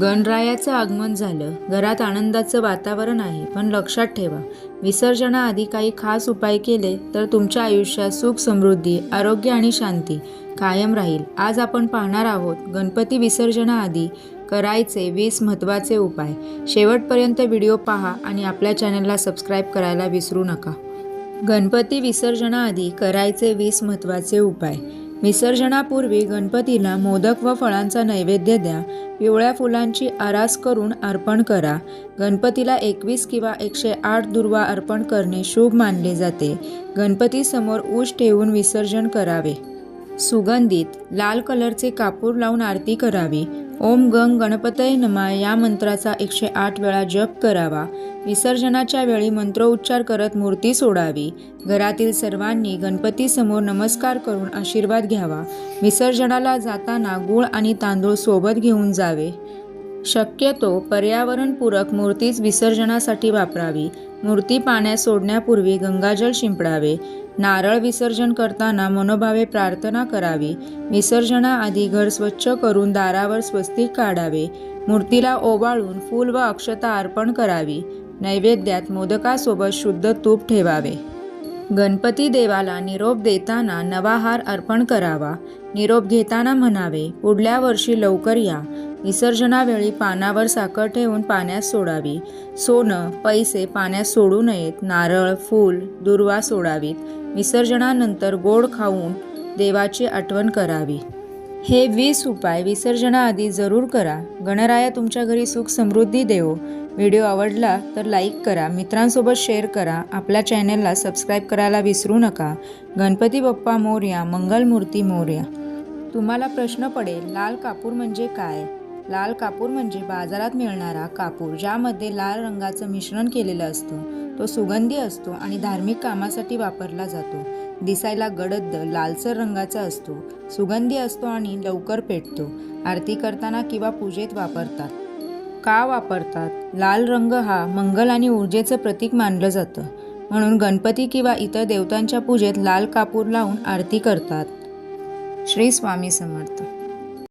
गणरायाचं आगमन झालं. घरात आनंदाचं वातावरण आहे पण लक्षात ठेवा विसर्जनाआधी काही खास उपाय केले तर तुमच्या आयुष्यात सुख समृद्धी आरोग्य आणि शांती कायम राहील. आज आपण पाहणार आहोत गणपती विसर्जनाआधी करायचे वीस महत्त्वाचे उपाय. शेवटपर्यंत व्हिडिओ पहा आणि आपल्या चॅनलला सबस्क्राईब करायला विसरू नका. गणपती विसर्जनाआधी करायचे वीस महत्त्वाचे उपाय. विसर्जनापूर्वी गणपतीला मोदक व फळांचा नैवेद्य द्या. पिवळ्या फुलांची आरास करून अर्पण करा. गणपतीला एकवीस किंवा एकशे आठ दुर्वा अर्पण करणे शुभ मानले जाते. गणपतीसमोर ऊस ठेवून विसर्जन करावे. सुगंधित लाल कलरचे कापूर लावून आरती करावी. ओम गंग गणपतय नमा या मंत्राचा एकशे आठ वेळा जप करावा. विसर्जनाच्या वेळी मंत्रोच्चार करत मूर्ती सोडावी. घरातील सर्वांनी गणपतीसमोर नमस्कार करून आशीर्वाद घ्यावा. विसर्जनाला जाताना गूळ आणि तांदूळ सोबत घेऊन जावे. शक्यतो पर्यावरणपूरक मूर्तीच विसर्जनासाठी वापरावी. मूर्ती पाण्यात सोडण्यापूर्वी गंगाजल शिंपडावे. नारळ विसर्जन करताना मनोभावे प्रार्थना करावी. विसर्जनाआधी घर स्वच्छ करून दारावर स्वस्तिक काढावे. मूर्तीला ओवाळून फूल व अक्षता अर्पण करावी. नैवेद्यात मोदकासोबत शुद्ध तूप ठेवावे. गणपती देवाला निरोप देताना नवा हार अर्पण करावा. निरोप घेताना म्हणावे पुढल्या वर्षी लवकर या. विसर्जनावेळी पानावर साखर ठेवून पाण्यात सोडावी. सोनं पैसे पाण्यात सोडू नयेत. नारळ फूल दुर्वा सोडावीत. विसर्जनानंतर गोड खाऊन देवाची आठवण करावी. हे वीस उपाय विसर्जनाआधी जरूर करा. गणराया तुमच्या घरी सुख समृद्धी देवो. व्हिडिओ आवडला तर लाईक करा. मित्रांसोबत शेअर करा. आपल्या चॅनलला सबस्क्राईब करायला विसरू नका. गणपती बाप्पा मोर्या मंगलमूर्ती मोर्या. तुम्हाला प्रश्न पडेल लाल कापूर म्हणजे काय? लाल कापूर म्हणजे बाजारात मिळणारा कापूर ज्यामध्ये लाल रंगाचं मिश्रण केलेलं असतं. तो सुगंधी असतो आणि धार्मिक कामासाठी वापरला जातो. दिसायला गडद लालसर रंगाचा असतो. सुगंधी असतो आणि लवकर पेटतो. आरती करताना किंवा पूजेत वापरतात. का वापरतात? लाल रंग हा मंगल आणि ऊर्जेचं प्रतीक मानलं जातं. म्हणून गणपती किंवा इतर देवतांच्या पूजेत लाल कापूर लावून आरती करतात. श्री स्वामी समर्थ.